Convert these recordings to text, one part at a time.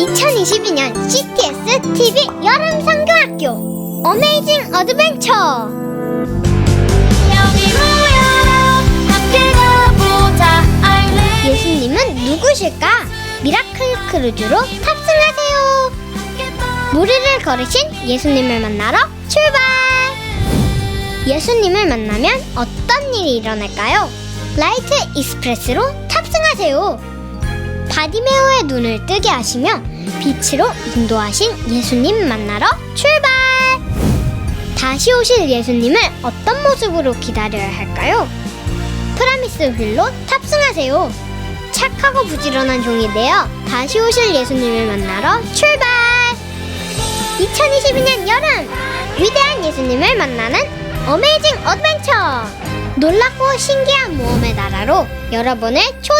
2022년 CTS TV 여름 상교학교 어메이징 어드벤처 여기 모여라 함께 가보자 알레 예수님은 누구실까? 미라클 크루즈로 탑승하세요. 무리를 걸으신 예수님을 만나러 출발! 예수님을 만나면 어떤 일이 일어날까요? 라이트 익스프레스로 탑승하세요. 바디메오의 눈을 뜨게 하시며 빛으로 인도하신 예수님 만나러 출발! 다시 오실 예수님을 어떤 모습으로 기다려야 할까요? 프라미스 휠로 탑승하세요. 착하고 부지런한 종이 되어 다시 오실 예수님을 만나러 출발! 2022년 여름 위대한 예수님을 만나는 어메이징 어드벤처 놀랍고 신기한 모험의 나라로 여러분을 초대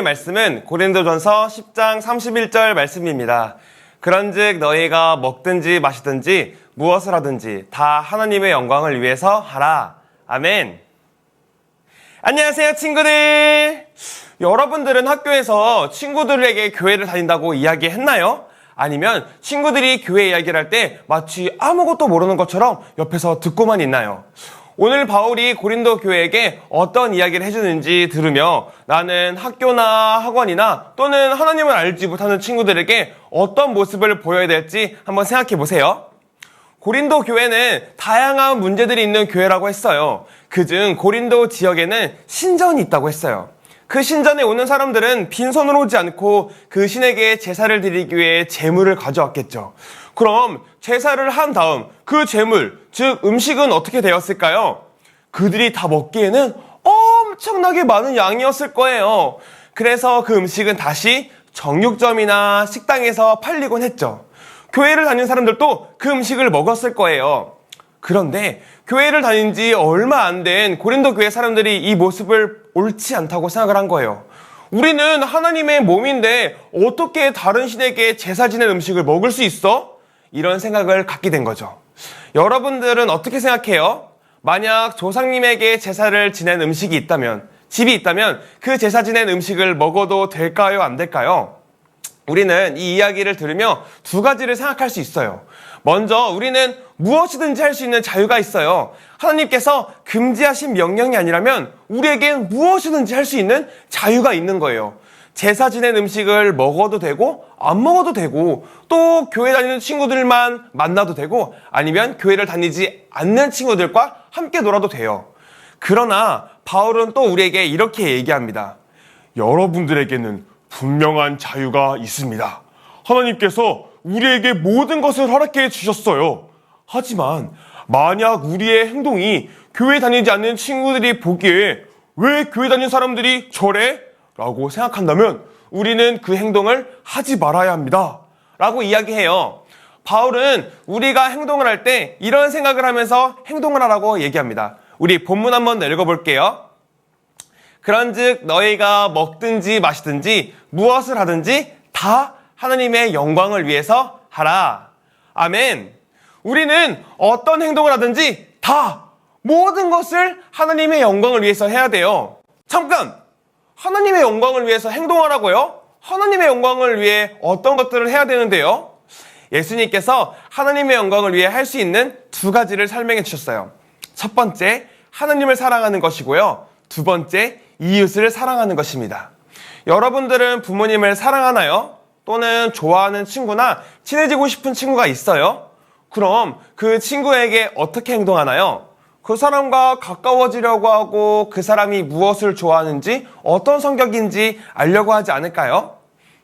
하나님의 말씀은 고린도전서 10장 31절 말씀입니다. 그런즉 너희가 먹든지 마시든지 무엇을 하든지 다 하나님의 영광을 위해서 하라. 아멘. 안녕하세요, 친구들. 여러분들은 학교에서 친구들에게 교회를 다닌다고 이야기했나요? 아니면 친구들이 교회 이야기를 할 때 마치 아무것도 모르는 것처럼 옆에서 듣고만 있나요? 오늘 바울이 고린도 교회에게 어떤 이야기를 해주는지 들으며 나는 학교나 학원이나 또는 하나님을 알지 못하는 친구들에게 어떤 모습을 보여야 될지 한번 생각해 보세요. 고린도 교회는 다양한 문제들이 있는 교회라고 했어요. 그중 고린도 지역에는 신전이 있다고 했어요. 그 신전에 오는 사람들은 빈손으로 오지 않고 그 신에게 제사를 드리기 위해 제물을 가져왔겠죠. 그럼 제사를 한 다음 그 제물, 즉 음식은 어떻게 되었을까요? 그들이 다 먹기에는 엄청나게 많은 양이었을 거예요. 그래서 그 음식은 다시 정육점이나 식당에서 팔리곤 했죠. 교회를 다니는 사람들도 그 음식을 먹었을 거예요. 그런데 교회를 다닌 지 얼마 안 된 고린도 교회 사람들이 이 모습을 옳지 않다고 생각을 한 거예요. 우리는 하나님의 몸인데 어떻게 다른 신에게 제사 지낸 음식을 먹을 수 있어? 이런 생각을 갖게 된 거죠. 여러분들은 어떻게 생각해요? 만약 조상님에게 제사를 지낸 음식이 있다면, 집이 있다면 그 제사 지낸 음식을 먹어도 될까요? 안 될까요? 우리는 이 이야기를 들으며 두 가지를 생각할 수 있어요. 먼저 우리는 무엇이든지 할 수 있는 자유가 있어요. 하나님께서 금지하신 명령이 아니라면 우리에겐 무엇이든지 할 수 있는 자유가 있는 거예요. 제사 지낸 음식을 먹어도 되고 안 먹어도 되고 또 교회 다니는 친구들만 만나도 되고 아니면 교회를 다니지 않는 친구들과 함께 놀아도 돼요. 그러나 바울은 또 우리에게 이렇게 얘기합니다. 여러분들에게는 분명한 자유가 있습니다. 하나님께서 우리에게 모든 것을 허락해 주셨어요. 하지만 만약 우리의 행동이 교회 다니지 않는 친구들이 보기에 왜 교회 다니는 사람들이 저래? 라고 생각한다면 우리는 그 행동을 하지 말아야 합니다. 라고 이야기해요. 바울은 우리가 행동을 할 때 이런 생각을 하면서 행동을 하라고 얘기합니다. 우리 본문 한번 읽어볼게요. 그런즉 너희가 먹든지 마시든지 무엇을 하든지 다 하나님의 영광을 위해서 하라. 아멘. 우리는 어떤 행동을 하든지 다 모든 것을 하나님의 영광을 위해서 해야 돼요. 잠깐! 하나님의 영광을 위해서 행동하라고요? 하나님의 영광을 위해 어떤 것들을 해야 되는데요? 예수님께서 하나님의 영광을 위해 할 수 있는 두 가지를 설명해 주셨어요. 첫 번째, 하나님을 사랑하는 것이고요. 두 번째, 이웃을 사랑하는 것입니다. 여러분들은 부모님을 사랑하나요? 또는 좋아하는 친구나 친해지고 싶은 친구가 있어요? 그럼 그 친구에게 어떻게 행동하나요? 그 사람과 가까워지려고 하고 그 사람이 무엇을 좋아하는지 어떤 성격인지 알려고 하지 않을까요?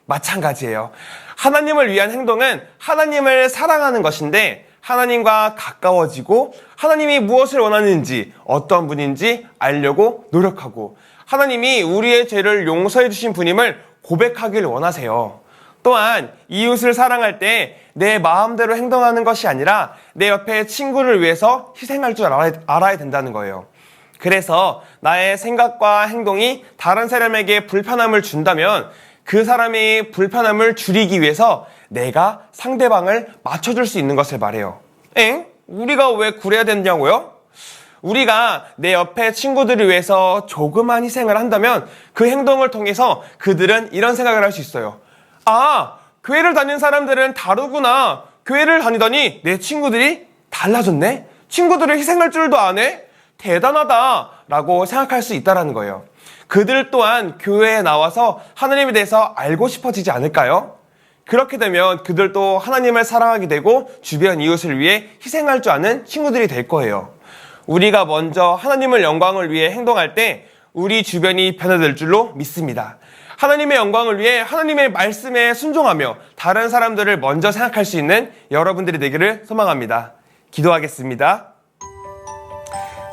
마찬가지예요. 하나님을 위한 행동은 하나님을 사랑하는 것인데 하나님과 가까워지고 하나님이 무엇을 원하는지 어떤 분인지 알려고 노력하고 하나님이 우리의 죄를 용서해 주신 분임을 고백하길 원하세요. 또한 이웃을 사랑할 때 내 마음대로 행동하는 것이 아니라 내 옆에 친구를 위해서 희생할 줄 알아야, 알아야 된다는 거예요. 그래서 나의 생각과 행동이 다른 사람에게 불편함을 준다면 그 사람의 불편함을 줄이기 위해서 내가 상대방을 맞춰줄 수 있는 것을 말해요. 엥? 우리가 왜 그래야 되냐고요? 우리가 내 옆에 친구들을 위해서 조그만 희생을 한다면 그 행동을 통해서 그들은 이런 생각을 할 수 있어요. 아, 교회를 다니는 사람들은 다르구나. 교회를 다니더니 내 친구들이 달라졌네? 친구들을 희생할 줄도 아네? 대단하다. 라고 생각할 수 있다는 거예요. 그들 또한 교회에 나와서 하나님에 대해서 알고 싶어지지 않을까요? 그렇게 되면 그들도 하나님을 사랑하게 되고 주변 이웃을 위해 희생할 줄 아는 친구들이 될 거예요. 우리가 먼저 하나님을 영광을 위해 행동할 때 우리 주변이 변화될 줄로 믿습니다. 하나님의 영광을 위해 하나님의 말씀에 순종하며 다른 사람들을 먼저 생각할 수 있는 여러분들이 되기를 소망합니다. 기도하겠습니다.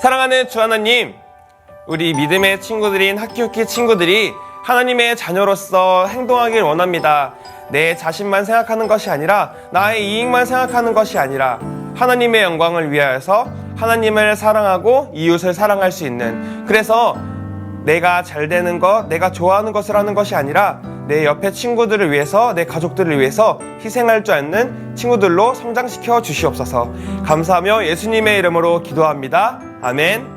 사랑하는 주 하나님, 우리 믿음의 친구들인 학교키 친구들이 하나님의 자녀로서 행동하길 원합니다. 내 자신만 생각하는 것이 아니라 나의 이익만 생각하는 것이 아니라 하나님의 영광을 위하여서 하나님을 사랑하고 이웃을 사랑할 수 있는 그래서 내가 잘 되는 것, 내가 좋아하는 것을 하는 것이 아니라 내 옆에 친구들을 위해서, 내 가족들을 위해서 희생할 줄 아는 친구들로 성장시켜 주시옵소서. 감사하며 예수님의 이름으로 기도합니다. 아멘.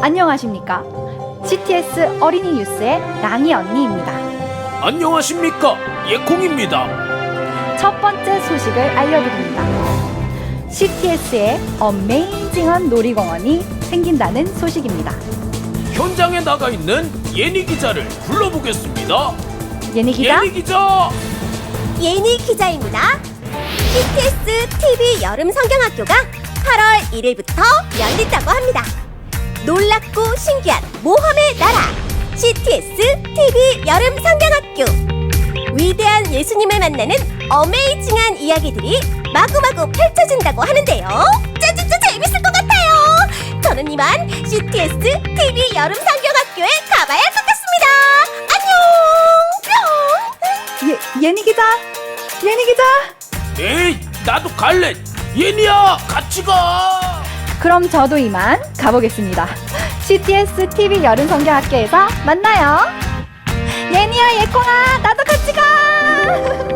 안녕하십니까? CTS 어린이 뉴스의 랑이 언니입니다. 안녕하십니까 예콩입니다 첫 번째 소식을 알려드립니다. CTS의 어메이징한 놀이공원이 생긴다는 소식입니다. 현장에 나가 있는 예니 기자를 불러보겠습니다 예니 기자, 예니 기자 예니 기자입니다. CTS TV 여름 성경학교가 8월 1일부터 열린다고 합니다. 놀랍고 신기한 모험의 나라 CTS TV 여름 성경학교 위대한 예수님을 만나는 어메이징한 이야기들이 마구마구 펼쳐진다고 하는데요. 짜자짜 재밌을 것 같아요. 저는 이만 CTS TV 여름 성경학교에 가봐야 할것 같습니다. 안녕. 뿅. 예, 예니 기자, 예니 기자. 에이 나도 갈래 예니야 같이 가 그럼 저도 이만 가보겠습니다. CTS TV 여름 성경학교에서 만나요. 예니야, 예콩아, 나도 같이 가.